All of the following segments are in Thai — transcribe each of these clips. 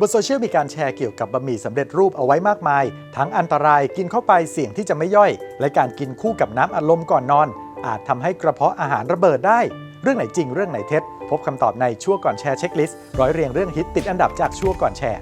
บนโซเชียลมีการแชร์เกี่ยวกับบะหมี่สำเร็จรูปเอาไว้มากมาย ทั้งอันตรายกินเข้าไปเสี่ยงที่จะไม่ย่อย และการกินคู่กับน้ำอัดลมก่อนนอน อาจทำให้กระเพาะอาหารระเบิดได้ เรื่องไหนจริงเรื่องไหนเท็จ พบคำตอบในชั่วก่อนแชร์เช็คลิสต์ร้อยเรียงเรื่องฮิตติดอันดับจากชั่วก่อนแชร์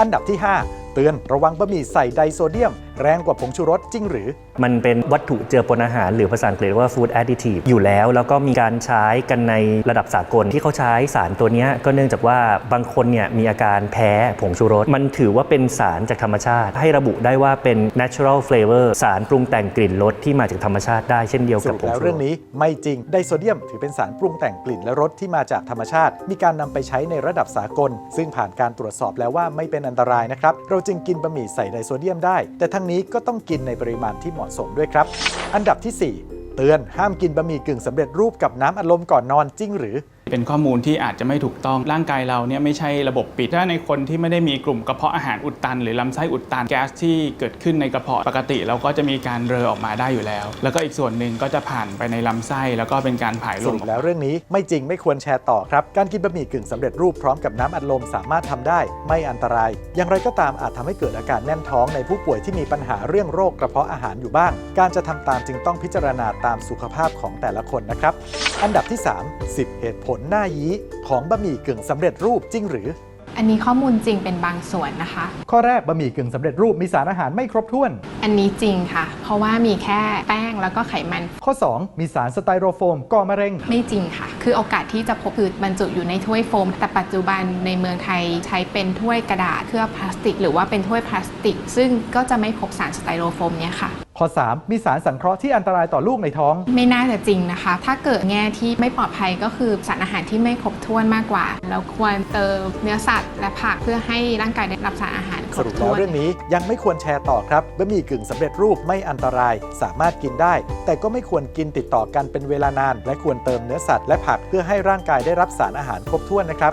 อันดับที่ 5 เตือนระวังบะหมี่ใส่ไดโซเดียม แรงกว่าผงชูรสจริงหรือมันเป็นวัตถุเจือปนอาหาร หรือภาษาอังกฤษว่า food additive อยู่แล้ว แล้วก็มีการใช้กันในระดับสากลที่เขาใช้สารตัวนี้ก็เนื่องจากว่าบางคนเนี่ยมีอาการแพ้ผงชูรส มันถือว่าเป็นสารจากธรรมชาติ ให้ระบุได้ว่าเป็น natural flavor สารปรุงแต่งกลิ่นรสที่มาจากธรรมชาติได้เช่นเดียวกับรุปผงแล้วเรื่องนี้ไม่จริงไดโซเดียม ถือเป็นสารปรุงแต่งกลิ่นและรสที่มาจากธรรมชาติ มีการนำไปใช้ในระดับสากล ซึ่งผ่านการตรวจสอบแล้วว่าไม่เป็นอันตรายนะครับเราจึงกินบะหมี่ใส่ไดโซเดียมได้ แต่ทั้งนี้ก็ต้องกินในปริมาณที่เหมาะาะสมด้วยครับ อันดับที่ 4 เตือนห้ามกินบะหมี่กึ่งสำเร็จรูปกับน้ำอัดลมก่อนนอนจริงหรือ เป็นข้อมูลที่อาจจะไม่ถูกต้องร่างกายเราเนี่ยไม่ใช่ระบบปิด ถ้าในคนที่ไม่ได้มีกลุ่มกระเพาะอาหารอุดตัน หรือลำไส้อุดตันแก๊สที่เกิดขึ้นในกระเพาะปกติ เราก็จะมีการเรอออกมาได้อยู่แล้ว แล้วก็อีกส่วนหนึ่งก็จะผ่านไปในลำไส้แล้วก็เป็นการผายลสมรุปแล้วเรื่องนี้ไม่จริงไม่ควรแชร์ต่อครับ การกินบะหมี่กึ่งสำเร็จรูปพร้อมกับน้ำอัดลมสามารถทำได้ ไม่อันตราย อย่างไรก็ตามอาจทำให้เกิดอาการแน่นท้องในผู้ป่วยที่มีปัญหาเรื่องโรคกระเพาะอาหารอยู่บ้าง การจะทำตามจึงต้องพิจารณาตามสุขภาพของแต่ละคนนะครับ อันดับที่ 3 10 เหตุผลหน้ายี้ของบะหมี่กึ่งสำเร็จรูปจริงหรือ อันนี้ข้อมูลจริงเป็นบางส่วนนะคะ ข้อแรกบะหมี่กึ่งสำเร็จรูปมีสารอาหารไม่ครบถ้วน อันนี้จริงค่ะ เพราะว่ามีแค่แป้งแล้วก็ไขมัน ข้อ 2 มีสารสไตโรโฟมก่อมะเร็ง ไม่จริงค่ะคือโอกาสที่จะพบคือบรรจุอยู่ในถ้วยโฟม แต่ปัจจุบันในเมืองไทยใช้เป็นถ้วยกระดาษเคลือบพลาสติก หรือว่าเป็นถ้วยพลาสติก ซึ่งก็จะไม่พบสารสไตโรโฟมเนี่ยค่ะข้อ 3 มีสารสังเคราะห์ที่อันตรายต่อลูกในท้อง ไม่น่าจะจริงนะคะ ถ้าเกิดแง่ที่ไม่ปลอดภัยก็คือสารอาหารที่ไม่ครบถ้วนมากกว่า เราควรเติมเนื้อสัตว์ และผักเพื่อให้ร่างกายได้รับสารอาหารคสรบรุปถ้แล้ววนเรื่องนี้ยังไม่ควรแชร์ต่อครับบะหมี่กึ่งสำเร็จรูปไม่อันตราย สามารถกินได้ แต่ก็ไม่ควรกินติดต่อกันเป็นเวลานาน และควรเติมเนื้อสัตว์และผักเพื่อให้ร่างกายได้รับสารอาหารครบถ้วนนะครับ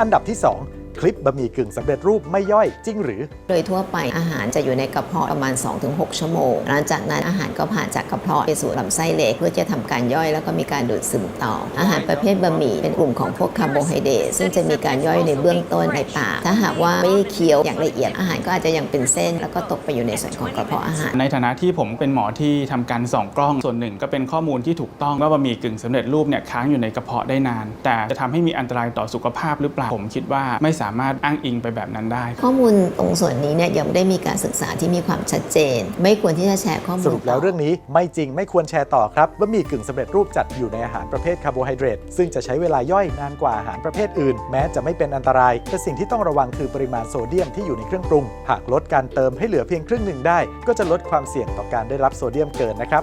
อันดับที่ 2 ลิปบะหมี่กึ่งสำเร็จรูปไม่ย่อยจริงหรือ โดยทั่วไปอาหารจะอยู่ในกระเพาะประมาณ 2-6 ชั่วโมง หลังจากนั้นอาหารก็ผ่านจากกระเพาะไปสู่ลำไส้เล็กเพื่อจะทำการย่อยแล้วก็มีการดูดซึมต่อ อาหารประเภทบะหมี่เป็นกลุ่มของพวกคาร์โบไฮเดรตซึ่งจะมีการย่อยในเบื้องต้นในปากถ้าหากว่าไม่ได้เคี้ยวอย่างละเอียดอาหารก็อาจจะยังเป็นเส้น แล้วก็ตกไปอยู่ในส่วนของกระเพาะอาหาร ในฐานะที่ผมเป็นหมอที่ทำการส่องกล้องส่วนหนึ่ง ก็เป็นข้อมูลที่ถูกต้องว่าบะหมี่กึ่งสำเร็จรูปเนี่ยค้างอยู่ในกระเพาะได้นาน แต่จะทำให้มีอันตรายต่อสุขภาพหรือเปล่าผมคิดว่าไม่สามารถอ้างอิงไปแบบนั้นได้ ข้อมูลตรงส่วนนี้เนี่ยยังไม่ได้มีการศึกษาที่มีความชัดเจน ไม่ควรที่จะแชร์ข้อมูลสรุปแล้วต่เรื่องนี้ไม่จริงไม่ควรแชร์ต่อครับบะหมี่กึ่งสำเร็จรูปจัดอยู่ในอาหารประเภทคาร์โบไฮเดรตซึ่งจะใช้เวลาย่อยนานกว่าอาหารประเภทอื่น แม้จะไม่เป็นอันตราย แต่สิ่งที่ต้องระวังคือปริมาณโซเดียมที่อยู่ในเครื่องปรุง หากลดการเติมให้เหลือเพียงครึ่งหนึ่งได้ ก็จะลดความเสี่ยงต่อการได้รับโซเดียมเกินนะครับ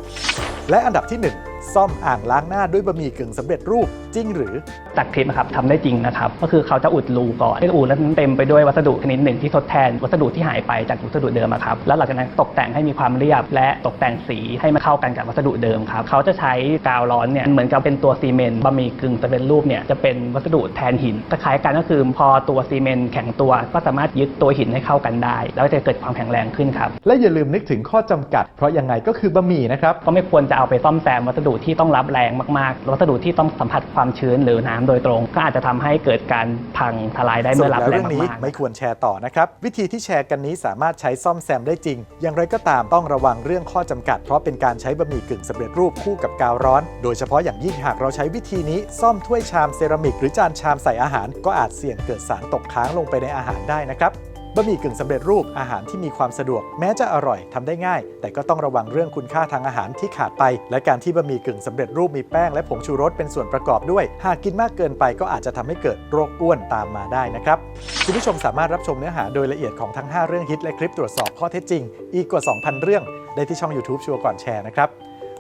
และอันดับที่หนึ่ง ซ่อมอ่างล้างหน้าด้วยบะหมี่กึ่งสำเร็จรูปจริงหรือจากคลิปนะครับทำได้จริงนะครับ ก็คือเขาจะอุดรูก่อนให้รูนั้นเต็มไปด้วยวัสดุชนิดหนึ่งที่ทดแทนวัสดุที่หายไปจากวัสดุเดิมอะครับแล้วหลังจากนั้นตกแต่งให้มีความเรียบ และตกแต่งสีให้มาเข้ากันกับวัสดุเดิมครับเขาจะใช้กาวร้อนเนี่ยเหมือนกับเป็นตัวซีเมนต์บะหมี่กึ่งสำเร็จรูปเนี่ยจะเป็นวัสดุแทนหินคล้ายๆกันก็คือพอตัวซีเมนต์แข็งตัวก็สามารถยึดตัวหินให้เข้ากันได้ แล้วจะเกิดความแข็งแรงขึ้นครับและอย่าลืมนึกถึงข้อจำกัด เพราะยังไงก็คือบะหมี่นะครับก็ไม่ควรจะเอาไปซ่อมแซมวัสดุที่ต้องรับแรงมากๆ วัสดุที่ต้องสัมผัสความชื้นหรือน้ำโดยตรง ก็อาจจะทำให้เกิดการพังทลายได้สเมื่รุอปรับแล้วแรเรื่งองนี้มากๆไม่ควรแชร์ต่อนะครับ วิธีที่แชร์กันนี้สามารถใช้ซ่อมแซมได้จริง อย่างไรก็ตามต้องระวังเรื่องข้อจำกัด เพราะเป็นการใช้บะหมี่กึ่งสำเร็จรูปคู่กับกาวร้อน โดยเฉพาะอย่างยิ่งหากเราใช้วิธีนี้ซ่อมถ้วยชามเซรามิก หรือจานชามใส่อาหาร ก็อาจเสี่ยงเกิดสารตกค้างลงไปในอาหารได้นะครับ บะหมี่กึ่งสำเร็จรูปอาหารที่มีความสะดวก แม้จะอร่อยทำได้ง่าย แต่ก็ต้องระวังเรื่องคุณค่าทางอาหารที่ขาดไป และการที่บะหมี่กึ่งสำเร็จรูปมีแป้งและผงชูรสเป็นส่วนประกอบด้วย หากกินมากเกินไปก็อาจจะทำให้เกิดโรคอ้วนตามมาได้นะครับคุณผู้ชมสามารถรับชมเนื้อหาโดยละเอียดของทั้ง 5 เรื่องฮิตและคลิปตรวจสอบข้อเท็จจริง อีกกว่า 2,000 เรื่องได้ที่ช่อง YouTube ชัวร์ก่อนแชร์นะครับ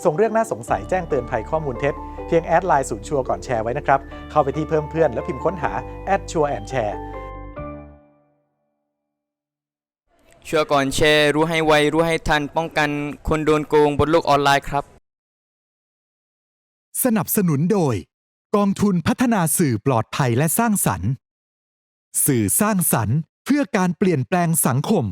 ส่งเรื่องน่าสงสัยแจ้งเตือนภัยข้อมูลเท็จเพียงแอดไลน์ศูนย์ชัวร์ก่อนแชร์ไว้นะครับเข้าไปที่เพิ่มเพื่อนแล้วพิมพ์ค้นหาแอดชัวร์แอนแชร์ ช่วยก่อนแชร์ รู้ให้ไว รู้ให้ทัน ป้องกันคนโดนโกงบนโลกออนไลน์ครับ สนับสนุนโดย กองทุนพัฒนาสื่อปลอดภัยและสร้างสรรค์ สื่อสร้างสรรค์เพื่อการเปลี่ยนแปลงสังคม